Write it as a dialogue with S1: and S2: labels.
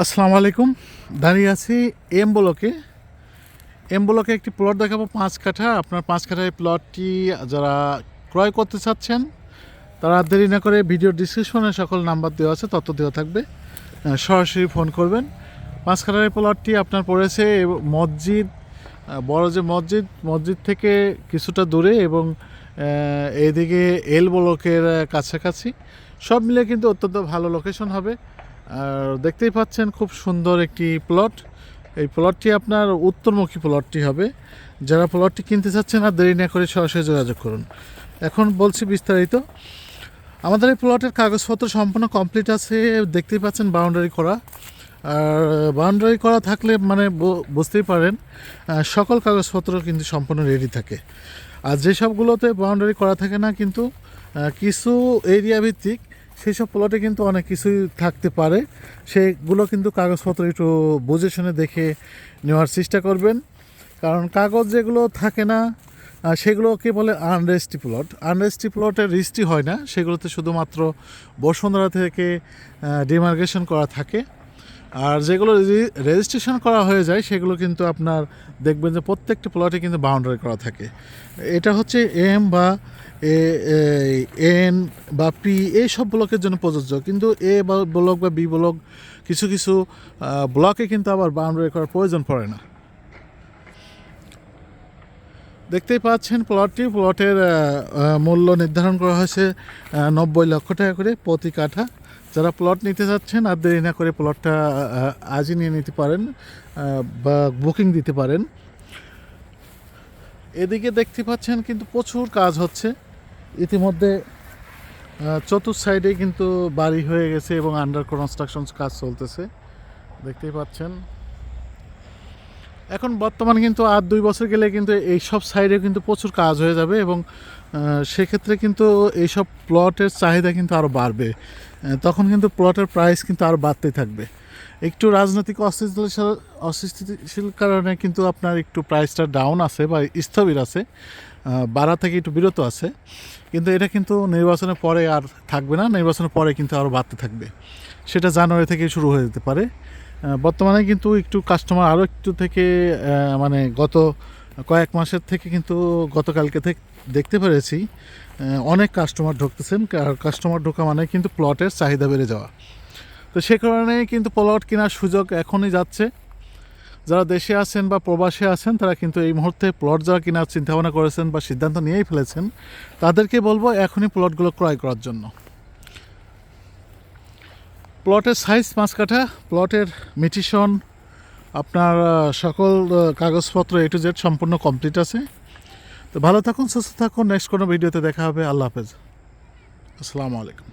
S1: আসসালামু আলাইকুম। দাঁড়িয়ে আছি এম ব্লকে। এম ব্লকে একটি প্লট দেখাবো পাঁচ কাঠা। আপনার পাঁচ কাঠা এই প্লটটি যারা ক্রয় করতে চাচ্ছেন তারা দেরি না করে ভিডিও ডিসক্রিপশনে সকল নাম্বার দেওয়া আছে তত দেওয়া থাকবে। সরাসরি ফোন করবেন। পাঁচ কাঠার এই প্লটটি আপনার পড়েছে মসজিদ বড় যে মসজিদ মসজিদ থেকে কিছুটা দূরে এবং আহ, এইদিকে এল ব্লকের কাছাকাছি। সব মিলে কিন্তু অত্যন্ত ভালো লোকেশন হবে। আর দেখতেই পাচ্ছেন খুব সুন্দর একটি প্লট এই প্লটটি আপনার উত্তরমুখী প্লটটি হবে। যারা প্লটটি কিনতে চাচ্ছেন আর দেরি না করে সরাসরি যোগাযোগ করুন। এখন বলছি বিস্তারিত। আমাদের এই প্লটের কাগজপত্র সম্পূর্ণ কমপ্লিট আছে, দেখতেই পাচ্ছেন বাউন্ডারি করা। আর বাউন্ডারি করা থাকলে মানে বুঝতেই পারেন সকল কাগজপত্র কিন্তু সম্পূর্ণ রেডি থাকে। আর যেসবগুলোতে বাউন্ডারি করা থাকে না কিন্তু কিছু এরিয়া ভিত্তিক সেই সব প্লটে কিন্তু অনেক কিছুই থাকতে পারে। সেগুলো কিন্তু কাগজপত্র একটু বুঝে শুনে দেখে নেওয়ার চেষ্টা করবেন। কারণ কাগজ যেগুলো থাকে না সেগুলোকে বলে আনরেস্টি প্লট আনরেস্টি প্লটের রিস্টি হয় না। সেগুলোতে শুধুমাত্র বসুন্ধরা থেকে ডিমার্কেশন করা থাকে। আর যেগুলো রেজিস্ট্রেশন করা হয়ে যায়, সেগুলো কিন্তু আপনার দেখবেন যে প্রত্যেকটা প্লটে কিন্তু বাউন্ডারি করা থাকে। এটা হচ্ছে এম বা এ এন বা পি, এই সব ব্লকের জন্য প্রযোজ্য। কিন্তু এ বা ব্লক বা বি ব্লক কিছু কিছু ব্লকে কিন্তু আবার বাউন্ডারি করার প্রয়োজন পড়ে না। দেখতেই পাচ্ছেন প্লটটি প্লটের মূল্য নির্ধারণ করা হয়েছে নব্বই লক্ষ টাকা করে প্রতি কাঠা। যারা প্লট নিতে চাচ্ছেন আর দেরি না করে প্লটটা আজই নিয়ে নিতে পারেন বা বুকিং দিতে পারেন। এদিকে দেখতে পাচ্ছেন কিন্তু প্রচুর কাজ হচ্ছে। ইতিমধ্যে চতুর্থ সাইডে কিন্তু বাড়ি হয়ে গেছে এবং আন্ডার কনস্ট্রাকশন কাজ চলতেছে। দেখতেই পাচ্ছেন। এখন বর্তমান কিন্তু আর দুই বছর গেলে কিন্তু এই সব সাইডে কিন্তু প্রচুর কাজ হয়ে যাবে এবং সেক্ষেত্রে কিন্তু এইসব প্লটের চাহিদা কিন্তু আরও বাড়বে। তখন কিন্তু প্লটের প্রাইস কিন্তু আরও বাড়তেই থাকবে। একটু রাজনৈতিক অস্থিতিশীল অস্থিতিশীল কারণে কিন্তু আপনার একটু প্রাইসটা ডাউন আছে বা স্থবির আছে বাড়া থেকে একটু বিরত আছে। কিন্তু এটা কিন্তু নির্বাচনের পরে আর থাকবে না, নির্বাচনের পরে কিন্তু আরও বাড়তে থাকবে। সেটা জানুয়ারি থেকে শুরু হয়ে যেতে পারে। বর্তমানে কিন্তু একটু কাস্টমার আরও একটু থেকে মানে গত কয়েক মাসের থেকে কিন্তু গতকালকে থেকে দেখতে পেরেছি অনেক কাস্টমার ঢুকতেছেন আর কাস্টমার ঢোকা মানে কিন্তু প্লটের চাহিদা বেড়ে যাওয়া। তো সে কারণে কিন্তু প্লট কেনার সুযোগ এখনই যাচ্ছে। যারা দেশে আছেন বা প্রবাসে আছেন, তারা কিন্তু এই মুহূর্তে প্লট যারা কেনার চিন্তাভাবনা করেছেন বা সিদ্ধান্ত নিয়েই ফেলেছেন। তাদেরকে বলব এখনই প্লটগুলো ক্রয় করার জন্য। প্লটের সাইজ পাঁচ কাঠা প্লটের মিটিশন আপনার সকল কাগজপত্র এ টু জেড সম্পূর্ণ কমপ্লিট আছে। তো ভালো থাকুন, সুস্থ থাকুন। নেক্সট কোনো ভিডিওতে দেখা হবে। আল্লাহ হাফেজ। আসসালামু আলাইকুম।